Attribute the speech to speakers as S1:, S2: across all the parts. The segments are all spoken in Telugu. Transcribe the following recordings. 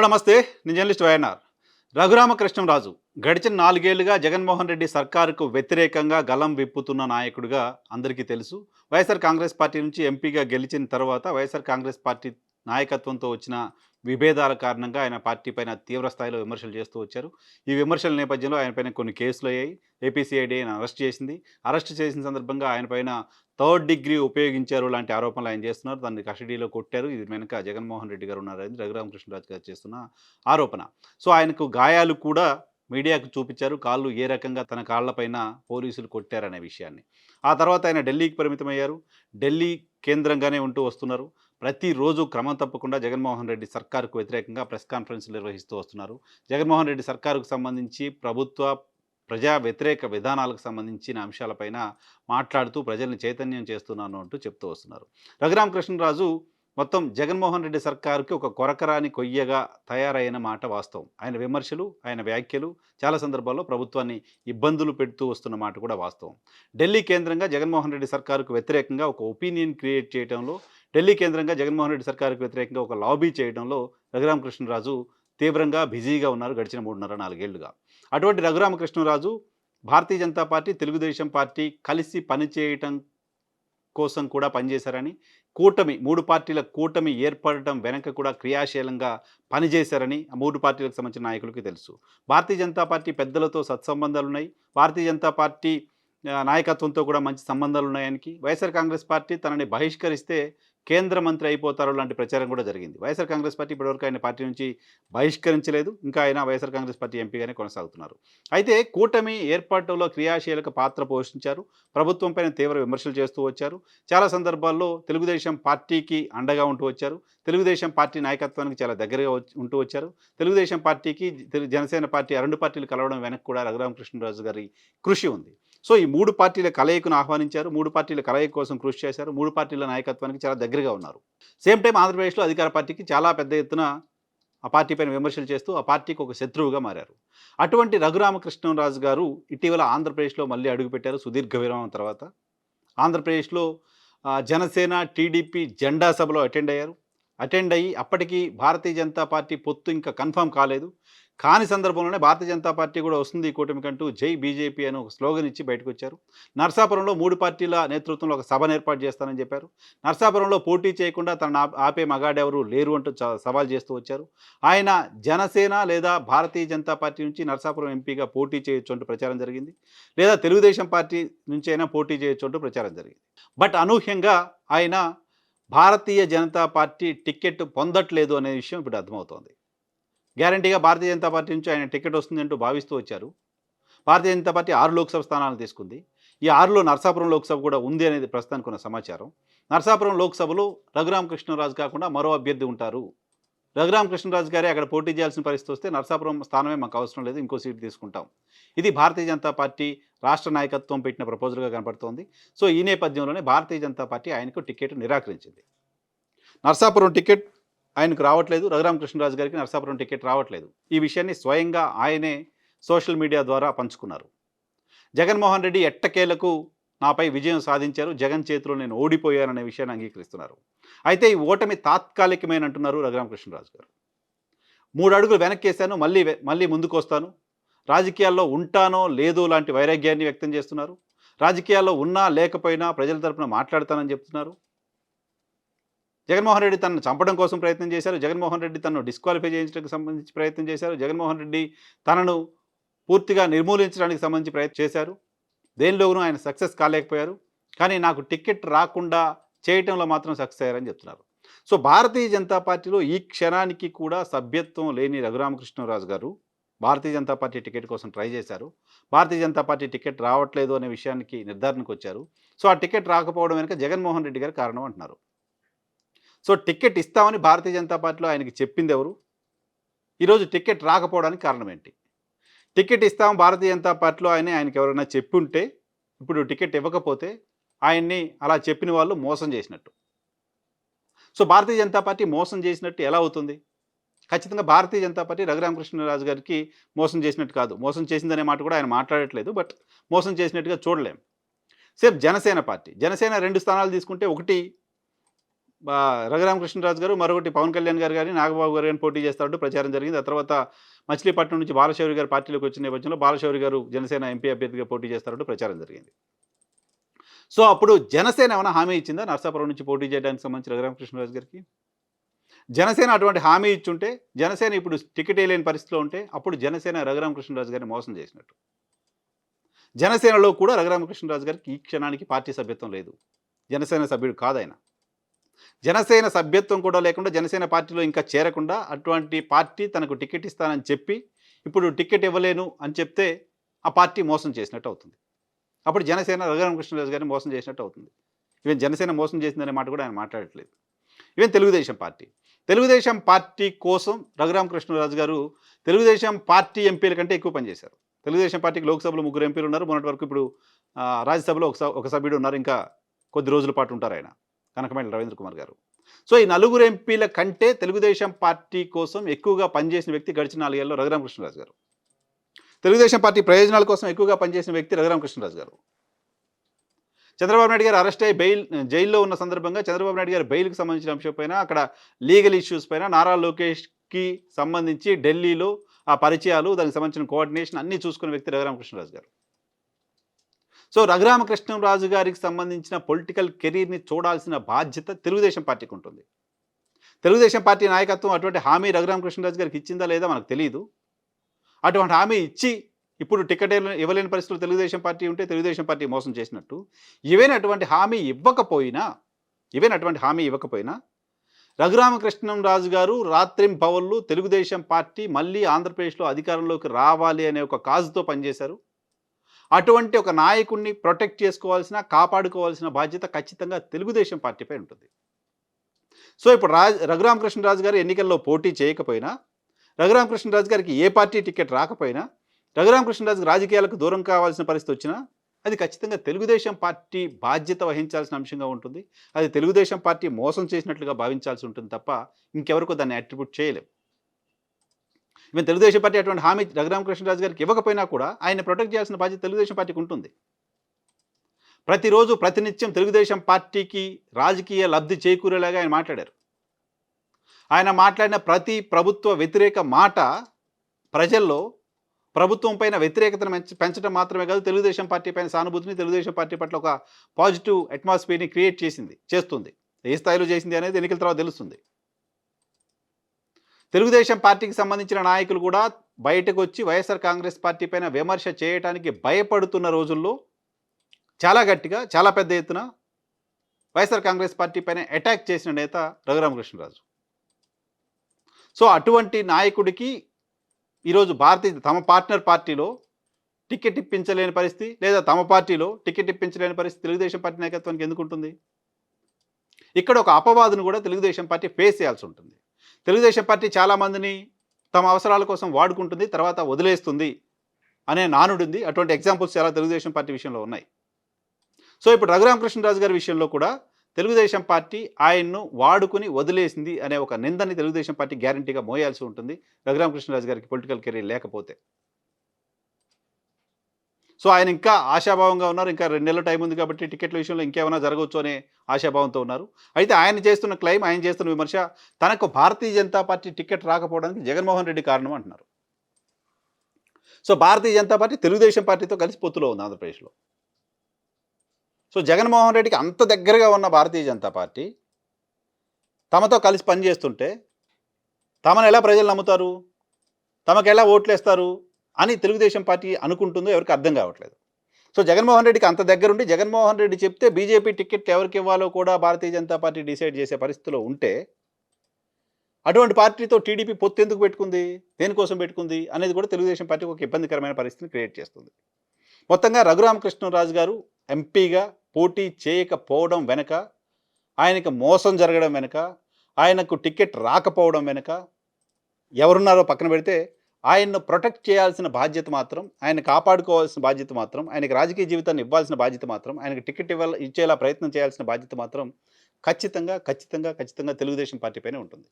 S1: హలో నమస్తే. నేను జర్నలిస్ట్ వైఎన్ఆర్. రఘురామకృష్ణంరాజు గడిచిన నాలుగేళ్ళుగా జగన్మోహన్ రెడ్డి సర్కారుకు వ్యతిరేకంగా గలం విప్పుతున్న నాయకుడిగా అందరికీ తెలుసు. వైఎస్ఆర్ కాంగ్రెస్ పార్టీ నుంచి ఎంపీగా గెలిచిన తర్వాత వైఎస్ఆర్ కాంగ్రెస్ పార్టీ నాయకత్వంతో వచ్చిన విభేదాల కారణంగా ఆయన పార్టీ పైన తీవ్ర స్థాయిలో విమర్శలు చేస్తూ వచ్చారు. ఈ విమర్శల నేపథ్యంలో ఆయన పైన కొన్ని కేసులు అయ్యాయి. ఏపీసీఐడి ఆయన అరెస్ట్ చేసింది. అరెస్ట్ చేసిన సందర్భంగా ఆయన పైన థర్డ్ డిగ్రీ ఉపయోగించారు లాంటి ఆరోపణలు ఆయన చేస్తున్నారు. దాన్ని కస్టడీలో కొట్టారు. ఇది వెనుక జగన్మోహన్ రెడ్డి గారు ఉన్నారని రఘురామకృష్ణరాజు గారు చేస్తున్న ఆరోపణ. సో ఆయనకు గాయాలు కూడా మీడియాకు చూపించారు. కాళ్ళు ఏ రకంగా తన కాళ్ళపైన పోలీసులు కొట్టారనే విషయాన్ని. ఆ తర్వాత ఆయన ఢిల్లీకి పరిమితమయ్యారు. ఢిల్లీ కేంద్రంగానే ఉంటూ వస్తున్నారు. ప్రతిరోజు క్రమం తప్పకుండా జగన్మోహన్ రెడ్డి సర్కారుకు వ్యతిరేకంగా ప్రెస్ కాన్ఫరెన్స్లు నిర్వహిస్తూ వస్తున్నారు. జగన్మోహన్ రెడ్డి సర్కారుకు సంబంధించి ప్రభుత్వ ప్రజా వ్యతిరేక విధానాలకు సంబంధించిన అంశాలపైన మాట్లాడుతూ ప్రజల్ని చైతన్యం చేస్తున్నాను అంటూ చెప్తూ వస్తున్నారు. రఘురామకృష్ణరాజు మొత్తం జగన్మోహన్ రెడ్డి సర్కారుకి ఒక కొరకరాని కొయ్యగా తయారైన మాట వాస్తవం. ఆయన విమర్శలు ఆయన వ్యాఖ్యలు చాలా సందర్భాల్లో ప్రభుత్వాన్ని ఇబ్బందులు పెడుతూ వస్తున్న మాట కూడా వాస్తవం. ఢిల్లీ కేంద్రంగా జగన్మోహన్ రెడ్డి సర్కారుకు వ్యతిరేకంగా ఒక ఒపీనియన్ క్రియేట్ చేయడంలో ఢిల్లీ కేంద్రంగా జగన్మోహన్ రెడ్డి సర్కారుకు వ్యతిరేకంగా ఒక లాబీ చేయడంలో రఘురామకృష్ణరాజు తీవ్రంగా బిజీగా ఉన్నారు గడిచిన మూడున్నర నాలుగేళ్ళుగా. అటువంటి రఘురామకృష్ణరాజు భారతీయ జనతా పార్టీ తెలుగుదేశం పార్టీ కలిసి పనిచేయటం కోసం కూడా పనిచేశారని కూటమి మూడు పార్టీల కూటమి ఏర్పడటం వెనక కూడా క్రియాశీలంగా పనిచేశారని ఆ మూడు పార్టీలకు సంబంధించిన నాయకులకి తెలుసు. భారతీయ జనతా పార్టీ పెద్దలతో సత్సంబంధాలు ఉన్నాయి భారతీయ జనతా పార్టీ నాయకత్వంతో కూడా మంచి సంబంధాలు ఉన్నాయనికి వైఎస్ఆర్ కాంగ్రెస్ పార్టీ తనని బహిష్కరిస్తే కేంద్ర మంత్రి అయిపోతారు లాంటి ప్రచారం కూడా జరిగింది. వైఎస్ఆర్ కాంగ్రెస్ పార్టీ ఇప్పటివరకు ఆయన పార్టీ నుంచి బహిష్కరించలేదు. ఇంకా ఆయన వైఎస్ఆర్ కాంగ్రెస్ పార్టీ ఎంపీగానే కొనసాగుతున్నారు. అయితే కూటమి ఏర్పాటులో క్రియాశీలక పాత్ర పోషించారు. ప్రభుత్వంపైన తీవ్ర విమర్శలు చేస్తూ వచ్చారు. చాలా సందర్భాల్లో తెలుగుదేశం పార్టీకి అండగా ఉంటూ వచ్చారు. తెలుగుదేశం పార్టీ నాయకత్వానికి చాలా దగ్గరగా ఉంటూ వచ్చారు. తెలుగుదేశం పార్టీకి జనసేన పార్టీ రెండు పార్టీలు కలవడం వెనక్కి కూడా రఘురామకృష్ణరాజు గారి కృషి ఉంది. సో ఈ మూడు పార్టీల కలయికను ఆహ్వానించారు. మూడు పార్టీల కలయిక కోసం కృషి చేశారు. మూడు పార్టీల నాయకత్వానికి చాలా దగ్గరగా ఉన్నారు. సేమ్ టైం ఆంధ్రప్రదేశ్లో అధికార పార్టీకి చాలా పెద్ద ఎత్తున ఆ పార్టీ పైన విమర్శలు చేస్తూ ఆ పార్టీకి ఒక శత్రువుగా మారారు. అటువంటి రఘురామకృష్ణరాజు గారు ఇటీవల ఆంధ్రప్రదేశ్లో మళ్ళీ అడుగుపెట్టారు సుదీర్ఘ విరామం తర్వాత. ఆంధ్రప్రదేశ్లో జనసేన టీడీపీ జెండా సభలో అటెండ్ అయ్యారు. అటెండ్ అయ్యి అప్పటికి భారతీయ జనతా పార్టీ పొత్తు ఇంకా కన్ఫర్మ్ కాలేదు. కాని సందర్భంలోనే భారతీయ జనతా పార్టీ కూడా వస్తుంది ఈ కూటమికంటూ జై బీజేపీ అని ఒక స్లోగన్ ఇచ్చి బయటకు వచ్చారు నర్సాపురంలో మూడు పార్టీల నేతృత్వంలో ఒక సభను ఏర్పాటు చేస్తానని చెప్పారు. నర్సాపురంలో పోటీ చేయకుండా తన ఆపే మగాడెవరు లేరు అంటూ చ- సవాల్ చేస్తూ వచ్చారు. ఆయన జనసేన లేదా భారతీయ జనతా పార్టీ నుంచి నర్సాపురం ఎంపీగా పోటీ చేయొచ్చు అంటూ ప్రచారం జరిగింది. లేదా తెలుగుదేశం పార్టీ నుంచి అయినా పోటీ చేయొచ్చు అంటూ ప్రచారం జరిగింది. బట్ అనూహ్యంగా ఆయన భారతీయ జనతా పార్టీ టికెట్ పొందట్లేదు అనే విషయం ఇప్పుడు అర్థమవుతోంది. గ్యారంటీగా భారతీయ జనతా పార్టీ నుంచి ఆయన టికెట్ వస్తుందంటూ భావిస్తూ వచ్చారు. భారతీయ జనతా పార్టీ ఆరు లోక్సభ స్థానాలు తీసుకుంది. ఈ ఆరులో నర్సాపురం లోక్సభ కూడా ఉంది అనేది ప్రస్తుతానికి ఉన్న సమాచారం. నర్సాపురం లోక్సభలో రఘురామ కృష్ణరాజు కాకుండా మరో అభ్యర్థి ఉంటారు. రఘురామ కృష్ణరాజు గారే అక్కడ పోటీ చేయాల్సిన పరిస్థితి వస్తే నర్సాపురం స్థానమే మాకు అవసరం లేదు ఇంకో సీట్ తీసుకుంటాం. ఇది భారతీయ జనతా పార్టీ రాష్ట్ర నాయకత్వం పెట్టిన ప్రపోజల్గా కనపడుతోంది. సో ఈ నేపథ్యంలోనే భారతీయ జనతా పార్టీ ఆయనకు టికెట్ నిరాకరించింది. నర్సాపురం టికెట్ ఆయనకు రావట్లేదు రఘురామకృష్ణరాజు గారికి నర్సాపురం టికెట్ రావట్లేదు. ఈ విషయాన్ని స్వయంగా ఆయనే సోషల్ మీడియా ద్వారా పంచుకున్నారు. జగన్మోహన్ రెడ్డి ఎట్టకేలకు నాపై విజయం సాధించారు జగన్ చేతిలో నేను ఓడిపోయాననే విషయాన్ని అంగీకరిస్తున్నారు. అయితే ఈ ఓటమి తాత్కాలికమైన అంటున్నారు రఘురామకృష్ణరాజు గారు. మూడు అడుగులు వెనక్కేసాను మళ్ళీ మళ్ళీ ముందుకు వస్తాను రాజకీయాల్లో ఉంటానో లేదో లాంటి వైరాగ్యాన్ని వ్యక్తం చేస్తున్నారు. రాజకీయాల్లో ఉన్నా లేకపోయినా ప్రజల తరపున మాట్లాడతానని చెప్తున్నారు. జగన్మోహన్ రెడ్డి తనను చంపడం కోసం ప్రయత్నం చేశారు. జగన్మోహన్ రెడ్డి తనను డిస్క్వాలిఫై చేయించడానికి సంబంధించి ప్రయత్నం చేశారు. జగన్మోహన్ రెడ్డి తనను పూర్తిగా నిర్మూలించడానికి సంబంధించి ప్రయత్నం చేశారు. దేనిలోనూ ఆయన సక్సెస్ కాలేకపోయారు. కానీ నాకు టికెట్ రాకుండా చేయటంలో మాత్రం సక్సెస్ అయ్యారని చెప్తున్నారు. సో భారతీయ జనతా పార్టీలో ఈ క్షణానికి కూడా సభ్యత్వం లేని రఘురామకృష్ణరాజు గారు భారతీయ జనతా పార్టీ టికెట్ కోసం ట్రై చేశారు. భారతీయ జనతా పార్టీ టికెట్ రావట్లేదు అనే విషయానికి నిర్ధారణకు వచ్చారు. సో ఆ టికెట్ రాకపోవడం వెనుక జగన్మోహన్ రెడ్డి గారు కారణం అంటున్నారు. సో టికెట్ ఇస్తామని భారతీయ జనతా పార్టీలో ఆయనకి చెప్పింది ఎవరు? ఈరోజు టికెట్ రాకపోవడానికి కారణం ఏంటి? టికెట్ ఇస్తాం భారతీయ జనతా పార్టీలో ఆయన ఆయనకి ఎవరైనా చెప్పి ఉంటే ఇప్పుడు టికెట్ ఇవ్వకపోతే ఆయన్ని అలా చెప్పిన వాళ్ళు మోసం చేసినట్టు. సో భారతీయ జనతా పార్టీ మోసం చేసినట్టు ఎలా అవుతుంది? ఖచ్చితంగా భారతీయ జనతా పార్టీ రఘురామకృష్ణరాజు గారికి మోసం చేసినట్టు కాదు. మోసం చేసిందనే మాట కూడా ఆయన మాట్లాడట్లేదు బట్ మోసం చేసినట్టుగా చూడలేం. Safe Janasena party. జనసేన రెండు స్థానాలు తీసుకుంటే ఒకటి రఘురామకృష్ణరాజు గారు మరొకటి పవన్ కళ్యాణ్ గారు కానీ నాగబాబు గారు కానీ పోటీ చేస్తారంటూ ప్రచారం జరిగింది. ఆ తర్వాత మచిలీపట్నం నుంచి బాలశౌరి గారు పార్టీలోకి వచ్చిన నేపథ్యంలో బాలశౌరి గారు జనసేన ఎంపీ అభ్యర్థిగా పోటీ చేస్తారంటూ ప్రచారం జరిగింది. సో అప్పుడు జనసేన ఏమైనా హామీ ఇచ్చిందా? నర్సాపురం నుంచి పోటీ చేయడానికి సంబంధించి రఘురామకృష్ణరాజు గారికి? జనసేన అటువంటి హామీ ఇచ్చుంటే జనసేన ఇప్పుడు టికెట్ వేయలేని పరిస్థితిలో ఉంటే అప్పుడు జనసేన రఘురామకృష్ణరాజు గారిని మోసం చేసినట్టు. జనసేనలో కూడా రఘురామకృష్ణరాజు గారికి ఈ క్షణానికి పార్టీ సభ్యత్వం లేదు. జనసేన సభ్యుడు కాదాయన. జనసేన సభ్యత్వం కూడా లేకుండా జనసేన పార్టీలో ఇంకా చేరకుండా అటువంటి పార్టీ తనకు టికెట్ ఇస్తానని చెప్పి ఇప్పుడు టికెట్ ఇవ్వలేను అని చెప్తే ఆ పార్టీ మోసం చేసినట్టు అవుతుంది. అప్పుడు జనసేన రఘురామకృష్ణరాజు గారిని మోసం చేసినట్టు అవుతుంది. ఈవెన్ జనసేన మోసం చేసిందనే మాట కూడా ఆయన మాట్లాడట్లేదు. Even Telugu Desam party. Telugu Desam party కోసం రఘురామకృష్ణరాజు గారు తెలుగుదేశం పార్టీ ఎంపీల కంటే ఎక్కువ పనిచేశారు తెలుగుదేశం పార్టీకి లోక్సభలో ముగ్గురు ఎంపీలు ఉన్నారు. మొన్నటి వరకు ఇప్పుడు రాజ్యసభలో ఒక ఒక సభ్యుడు ఉన్నారు. ఇంకా కొద్ది రోజుల పాటు ఉంటారు ఆయన. కనకమేళ రవీంద్ర కుమార్ గారు. సో ఈ నలుగురు ఎంపీల కంటే తెలుగుదేశం పార్టీ కోసం ఎక్కువగా పనిచేసిన వ్యక్తి గడిచిన నాలుగేళ్ళలో రఘురామకృష్ణరాజు గారు. తెలుగుదేశం పార్టీ ప్రయోజనాల కోసం ఎక్కువగా పనిచేసిన వ్యక్తి రఘురామకృష్ణరాజు గారు. చంద్రబాబు నాయుడు గారు అరెస్ట్ అయ్యి బెయిల్ జైల్లో ఉన్న సందర్భంగా చంద్రబాబు నాయుడు గారు బెయిల్కి సంబంధించిన అంశం పైన అక్కడ లీగల్ ఇష్యూస్ పైన నారా లోకేష్కి సంబంధించి ఢిల్లీలో ఆ పరిచయాలు దానికి సంబంధించిన కోఆర్డినేషన్ అన్నీ చూసుకున్న వ్యక్తి రఘురామకృష్ణరాజు గారు. సో రఘురామకృష్ణరాజు గారికి సంబంధించిన పొలిటికల్ కెరీర్ని చూడాల్సిన బాధ్యత తెలుగుదేశం పార్టీకి ఉంటుంది. తెలుగుదేశం పార్టీ నాయకత్వం అటువంటి హామీ రఘురామకృష్ణరాజు గారికి ఇచ్చిందా లేదా మనకు తెలియదు అటువంటి హామీ ఇచ్చి ఇప్పుడు టికెట్ ఇవ్వలేని పరిస్థితులు తెలుగుదేశం పార్టీ ఉంటే తెలుగుదేశం పార్టీ మోసం చేసినట్టు. ఇవేనటువంటి అటువంటి హామీ ఇవ్వకపోయినా ఇవేనటువంటి అటువంటి హామీ ఇవ్వకపోయినా రఘురామకృష్ణం రాజు గారు రాత్రిం పవన్లు తెలుగుదేశం పార్టీ మళ్ళీ ఆంధ్రప్రదేశ్లో అధికారంలోకి రావాలి అనే ఒక కాజుతో పనిచేశారు. అటువంటి ఒక నాయకుడిని ప్రొటెక్ట్ చేసుకోవాల్సిన కాపాడుకోవాల్సిన బాధ్యత ఖచ్చితంగా తెలుగుదేశం పార్టీపై ఉంటుంది. సో ఇప్పుడు రాజ్ రఘురామకృష్ణరాజు గారు ఎన్నికల్లో పోటీ చేయకపోయినా రఘురామకృష్ణరాజు గారికి ఏ పార్టీ టికెట్ రాకపోయినా రఘురామకృష్ణరాజు రాజకీయాలకు దూరం కావాల్సిన పరిస్థితి వచ్చినా అది ఖచ్చితంగా తెలుగుదేశం పార్టీ బాధ్యత వహించాల్సిన అంశంగా ఉంటుంది. అది తెలుగుదేశం పార్టీ మోసం చేసినట్లుగా భావించాల్సి ఉంటుంది తప్ప ఇంకెవరికో దాన్ని అట్రిబ్యూట్ చేయలేం. ఈవెన్ తెలుగుదేశం పార్టీ అటువంటి హామీ రఘురామకృష్ణరాజు గారికి ఇవ్వకపోయినా కూడా ఆయన ప్రొటెక్ట్ చేయాల్సిన బాధ్యత తెలుగుదేశం పార్టీకి ఉంటుంది. ప్రతిరోజు ప్రతినిత్యం తెలుగుదేశం పార్టీకి రాజకీయ లబ్ధి చేకూరేలాగా ఆయన మాట్లాడారు. ఆయన మాట్లాడిన ప్రతి ప్రభుత్వ వ్యతిరేక మాట ప్రజల్లో ప్రభుత్వం పైన వ్యతిరేకతను పెంచ- పెంచడం మాత్రమే కాదు తెలుగుదేశం పార్టీ పైన సానుభూతిని తెలుగుదేశం పార్టీ పట్ల ఒక పాజిటివ్ అట్మాస్ఫియర్ని క్రియేట్ చేసింది చేస్తుంది. ఏ స్థాయిలో చేసింది అనేది ఎన్నికల తర్వాత తెలుస్తుంది. తెలుగుదేశం పార్టీకి సంబంధించిన నాయకులు కూడా బయటకు వచ్చి వైఎస్ఆర్ కాంగ్రెస్ పార్టీ పైన విమర్శ చేయడానికి భయపడుతున్న రోజుల్లో చాలా గట్టిగా చాలా పెద్ద ఎత్తున వైఎస్ఆర్ కాంగ్రెస్ పార్టీ పైన అటాక్ చేసిన నేత రఘురామకృష్ణరాజు. సో అటువంటి నాయకుడికి ఈరోజు భారతీయ తమ పార్ట్నర్ పార్టీలో టికెట్ ఇప్పించలేని పరిస్థితి లేదా తమ పార్టీలో టికెట్ ఇప్పించలేని పరిస్థితి తెలుగుదేశం పార్టీ నాయకత్వానికి ఎందుకు ఉంటుంది? ఇక్కడ ఒక అపవాదును కూడా తెలుగుదేశం పార్టీ ఫేస్ చేయాల్సి ఉంటుంది. తెలుగుదేశం పార్టీ చాలామందిని తమ అవసరాల కోసం వాడుకుంటుంది తర్వాత వదిలేస్తుంది అనే నానుడుంది అటువంటి ఎగ్జాంపుల్స్ చాలా తెలుగుదేశం పార్టీ విషయంలో ఉన్నాయి. సో ఇప్పుడు రఘురామకృష్ణరాజు గారి విషయంలో కూడా తెలుగుదేశం పార్టీ ఆయన్ను వాడుకుని వదిలేసింది అనే ఒక నిందని తెలుగుదేశం పార్టీ గ్యారంటీగా మోయాల్సి ఉంటుంది. రఘురామకృష్ణరాజు గారికి పొలిటికల్ కెరీర్ లేకపోతే. సో ఆయన ఇంకా ఆశాభావంగా ఉన్నారు. ఇంకా రెండు నెలల టైం ఉంది కాబట్టి టికెట్ల విషయంలో ఇంకేమైనా జరగవచ్చు అనే ఆశాభావంతో ఉన్నారు. అయితే ఆయన చేస్తున్న క్లెయిమ్ ఆయన చేస్తున్న విమర్శ తనకు భారతీయ జనతా పార్టీ టికెట్ రాకపోవడానికి జగన్మోహన్ రెడ్డి కారణం అంటున్నారు. సో భారతీయ జనతా పార్టీ తెలుగుదేశం పార్టీతో కలిసి పొత్తులో ఉంది ఆంధ్రప్రదేశ్లో. సో జగన్మోహన్ రెడ్డికి అంత దగ్గరగా ఉన్న భారతీయ జనతా పార్టీ తమతో కలిసి పనిచేస్తుంటే తమను ఎలా ప్రజలు నమ్ముతారు? తమకు ఎలా ఓట్లేస్తారు? అని తెలుగుదేశం పార్టీ అనుకుంటుందో ఎవరికి అర్థం కావట్లేదు. సో జగన్మోహన్ రెడ్డికి అంత దగ్గరుండి జగన్మోహన్ రెడ్డి చెప్తే బీజేపీ టికెట్ ఎవరికి ఇవ్వాలో కూడా భారతీయ జనతా పార్టీ డిసైడ్ చేసే పరిస్థితిలో ఉంటే అటువంటి పార్టీతో టీడీపీ పొత్తు ఎందుకు పెట్టుకుంది? దేనికోసం పెట్టుకుంది? అనేది కూడా తెలుగుదేశం పార్టీకి ఒక ఇబ్బందికరమైన పరిస్థితిని క్రియేట్ చేస్తుంది. మొత్తంగా రఘురామకృష్ణరాజు గారు ఎంపీగా పోటీ చేయకపోవడం వెనక ఆయనకు మోసం జరగడం వెనక ఆయనకు టికెట్ రాకపోవడం వెనుక ఎవరున్నారో పక్కన పెడితే ఆయన్ను ప్రొటెక్ట్ చేయాల్సిన బాధ్యత మాత్రం ఆయన కాపాడుకోవాల్సిన బాధ్యత మాత్రం ఆయనకి రాజకీయ జీవితాన్ని ఇవ్వాల్సిన బాధ్యత మాత్రం ఆయనకు టికెట్ ఇవ్వాల ఇచ్చేలా ప్రయత్నం చేయాల్సిన బాధ్యత మాత్రం ఖచ్చితంగా ఖచ్చితంగా ఖచ్చితంగా తెలుగుదేశం పార్టీపైనే ఉంటుంది.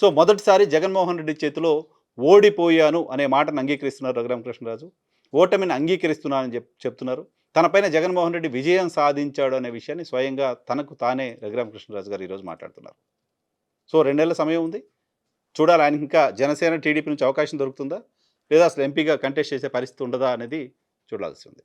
S1: సో మొదటిసారి జగన్మోహన్ రెడ్డి చేతిలో ఓడిపోయాను అనే మాటను అంగీకరిస్తున్నారు రఘురామకృష్ణరాజు. ఓటమిని అంగీకరిస్తున్నానని చెప్ చెప్తున్నారు. తనపైన జగన్మోహన్ రెడ్డి విజయం సాధించాడు అనే విషయాన్ని స్వయంగా తనకు తానే రఘురామకృష్ణరాజు గారు ఈరోజు మాట్లాడుతున్నారు. సో రెండేళ్ళ సమయం ఉంది. చూడాలి ఆయనకి ఇంకా జనసేన టీడీపీ నుంచి అవకాశం దొరుకుతుందా? లేదా అసలు ఎంపీగా కంటెస్ట్ చేసే పరిస్థితి ఉండదా అనేది చూడాల్సి ఉంది.